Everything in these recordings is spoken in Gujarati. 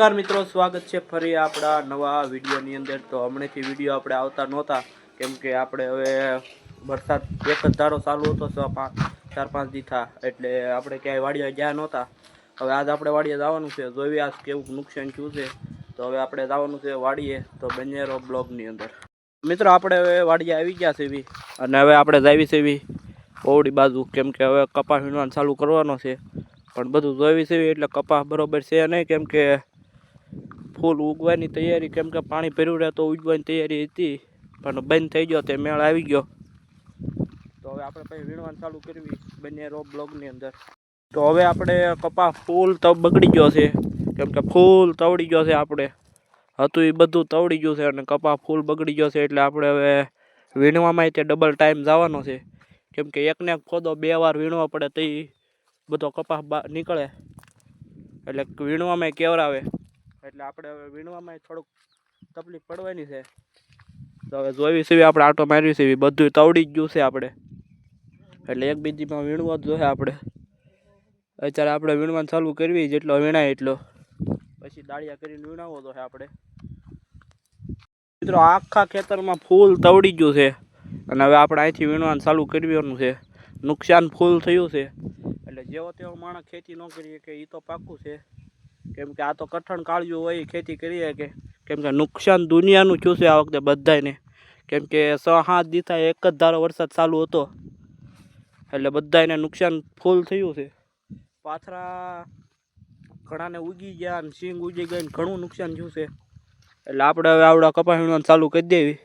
નમસ્કાર મિત્રો, સ્વાગત છે ફરી આપણા નવા વિડીયોની અંદર. તો હમણાંથી વીડિયો આપણે આવતા નહોતા, કેમ કે આપણે હવે વરસાદ એક જ ધારો ચાલુ હતો ચાર, પાંચ દીથા એટલે આપણે ક્યાંય વાડીએ ગયા નહોતા. હવે આજ આપણે વાડીએ જવાનું છે જોઈએ આજ કેવું નુકસાન થયું છે. તો હવે આપણે જવાનું છે વાડીએ, તો બંનેરો બ્લોગની અંદર. મિત્રો, આપણે હવે વાડીએ આવી ગયા છે એવી અને હવે આપણે જાવી છે એવી ઓવડી બાજુ, કેમ કે હવે કપાસ વીણવાનું ચાલુ કરવાનો છે. પણ બધું જોઈ છે એટલે કપાસ બરોબર છે નહીં, કેમ કે ફૂલ ઉગવાની તૈયારી, કેમ કે પાણી ભર્યું રહે તો ઉગવાની તૈયારી હતી, પણ બંધ થઈ ગયો તે મેળ આવી ગયો. તો હવે આપણે પછી વીણવાનું ચાલુ કરવી બંને રો બ્લોગની અંદર. તો હવે આપણે કપા ફૂલ તો બગડી ગયો છે, કેમ કે ફૂલ તવડી ગયો છે આપણે. હતું એ બધું તવડી ગયું છે અને કપા ફૂલ બગડી ગયો છે એટલે આપણે હવે વીણવામાં તે ડબલ ટાઈમ જવાનો છે. કેમ કે એકને એક ખોદો બે વાર વીણવો પડે તો બધો કપાસ નીકળે. એટલે વીણવામાં કેવરાવે. એટલે આપણે હવે વીણવામાં થોડુંક તકલીફ પડવાની છે. તો હવે જોઈ સીવી આપણે આટો મારવી છે બધું તવડી જ ગયું છે આપણે. એટલે એક બીજીમાં વીણવો જ જોઈએ આપણે. અત્યારે આપણે વીણવાનું ચાલુ કરવી, જેટલો વીણાય એટલો. પછી દાળિયા કરીને વીણાવો જોઈએ આપણે. મિત્રો, આખા ખેતરમાં ફૂલ તવડી ગયું છે. અને હવે આપણે અહીંથી વીણવાનું ચાલુ કરવાનું છે. નુકસાન ફૂલ થયું છે. એટલે જેવો તેવો માણસ ખેતી ન કરીએ કે એ તો પાક્કું છે. કેમ કે આ તો કઠણ કાળિયું હોય, ખેતી કરીએ કે કેમ કે નુકસાન દુનિયાનું થયું છે આ વખતે બધાને કેમ કે સાત દીથા એક જ ધારો વરસાદ ચાલુ હતો, એટલે બધાને નુકસાન ફૂલ થયું છે. પાથરા ઘણાને ઉગી ગયા ને સિંગ ઉગી ગઈ ને ઘણું નુકસાન થયું છે. એટલે આપણે હવે આવડા કપાસ વીણવાનું ચાલુ કરી દેવી.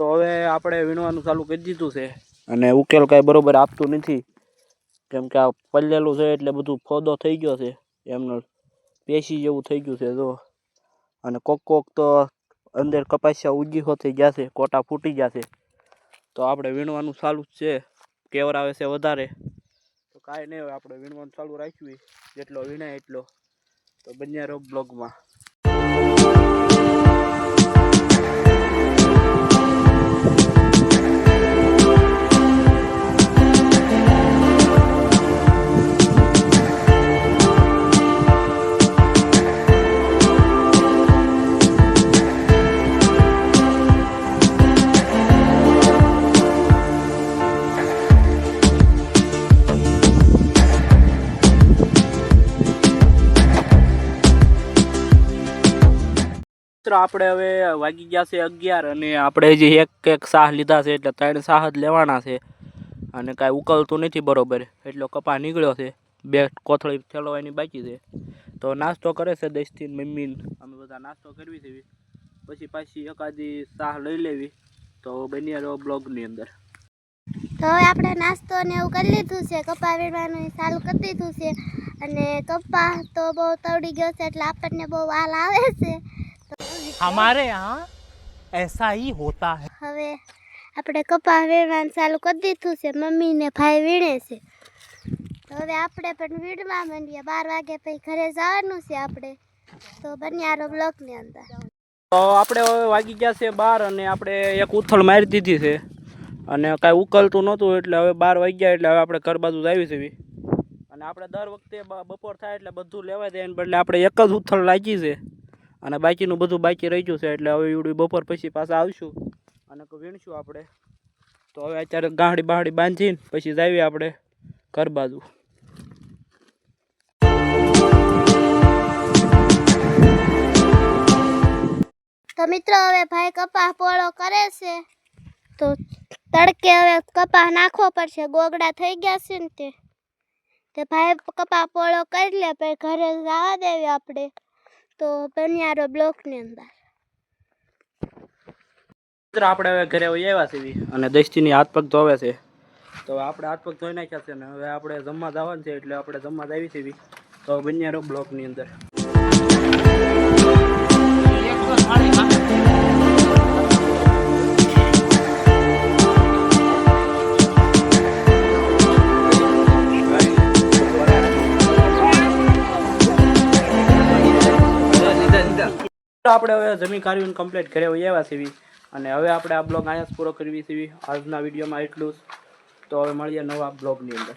તો હવે આપણે વીણવાનું ચાલુ કરી દીધું છે. અને ઉકેલ કાંઈ બરોબર આપતું નથી. કેમ કે આ પલ્લેલું છે એટલે બધું ફોદો થઈ ગયો છે, એમનો પેશી જેવું થઈ ગયું છે, જો. અને કોક કોક તો અંદર કપાસિયા ઉગી હોતી છે કોટા ફૂટી જશે. તો આપણે વીણવાનું ચાલુ જ છે કેવર આવે છે વધારે. તો કાંઈ નહીં હોય આપણે વીણવાનું ચાલુ રાખ્યું જેટલો વીણાય એટલો. તો બંને રહો બ્લોગમાં. મિત્રો, આપણે હવે વાગી ગયા છે અગિયાર અને આપણે જે એક એક શાહ લીધા છે એટલે ત્રણ શાહ જ લેવાના છે. અને કાંઈ ઉકલતું નથી બરોબર. એટલો કપા નીકળ્યો છે. બે કોથળી ઠેલવાની બાકી છે. તો નાસ્તો કરે છે દસથી મમ્મી અમે બધા નાસ્તો કરવી છે. પછી પાછી એકાદી શાહ લઈ લેવી. તો બની રહ્યો બ્લોગની અંદર. તો હવે આપણે નાસ્તો ને એવું કરી લીધું છે. કપા વીણવાનું ચાલુ કરી દીધું છે. અને કપા તો બહુ તવડી ગયો છે એટલે આપણને બહુ વાલ આવે છે. हमारे यहाँ ऐसा ही होता है હવે આપણે કપા વીણવાનું ચાલુ કરી દીધું છે મમ્મી ને ભાઈ વીણે છે તો હવે આપણે પણ વીણવા માંડીએ બાર વાગે પછી ઘરે જવાનું છે આપણે તો બન્યારો બ્લોકની અંદર તો આપણે હવે વાગી ગયા છે બાર અને આપણે એક ઉથલ મારી દીધી છે અને કાંઈ ઉકલતું નહોતું એટલે હવે બાર વાગ્યા એટલે હવે આપણે ઘર બાજુ જ આવી છે અને આપણે દર વખતે બ- બપોર થાય એટલે બધું લેવા દે એને બદલે આપણે એક જ ઉથલ લાગી છે અને બાકીનું બધું બાકી રહી છે, એટલે હવે એવડું બપોર પછી પાછા આવશું. અને વીણશું આપણે. તો હવે અત્યારે ગાંડી બાંહડી બાંધીને પછી જાવી આપણે ઘર બાજુ. તો મિત્રો, હવે ભાઈ કપાહ પોળો કરે છે. તો તડકે હવે કપાહ નાખવો પડશે. ગોગડા થઈ ગયા છે ને તે ભાઈ કપાહ પોળો કરી લે, પછી ઘરે જવા દેવી આપણે. તો બન્યારો બ્લોકની અંદર. મિત્ર, આપણે હવે ઘરે વહી આવ્યા છે અને દસ્તીની હાથ પગ ધોવે છે. તો આપણે હાથ પગ ધોઈ નાખ્યા છે ને હવે આપણે જમવા જવાનું છે એટલે આપણે જમવા જ આવી છીએ. તો બંને રહો બ્લોકની અંદર. આપણે હવે જમી કાર્યને કમ્પ્લીટ ઘરે વહી આવ્યા છીએ. અને હવે આપણે આ બ્લોગ અહીંયા જ પૂરો કરવી છીએ. આજના વિડીયોમાં એટલું જ. તો હવે મળીએ નવા બ્લોગની અંદર.